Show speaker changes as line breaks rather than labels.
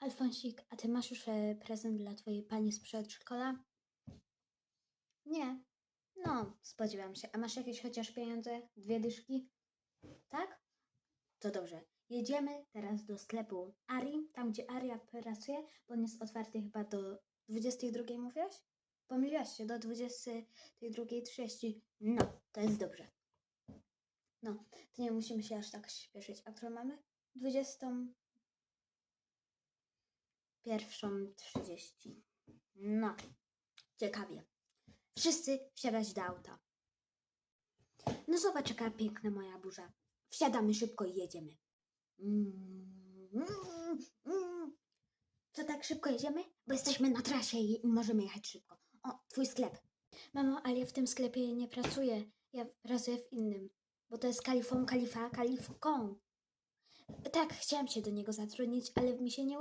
Alfonsik, a ty masz już e, prezent dla twojej pani z przedszkola? Nie. No, spodziewam się. A masz jakieś chociaż pieniądze? Dwie dyszki? Tak? To dobrze. Jedziemy teraz do sklepu Ari, tam gdzie Aria pracuje, bo on jest otwarty chyba do 22, mówiłaś? Pomyliłaś się, do 22.30. No, to jest dobrze. No, to nie musimy się aż tak śpieszyć. A którą mamy? 20. Pierwszą 30. No, ciekawie. Wszyscy wsiadać do auta. No zobacz, jaka piękna moja burza. Wsiadamy szybko i jedziemy. Co tak szybko jedziemy? Bo jesteśmy na trasie i możemy jechać szybko. O, twój sklep. Mamo, ale ja w tym sklepie nie pracuję. Ja pracuję w innym. Bo to jest Kalifon, Kalifa, Kalifką. Tak, chciałam się do niego zatrudnić, ale mi się nie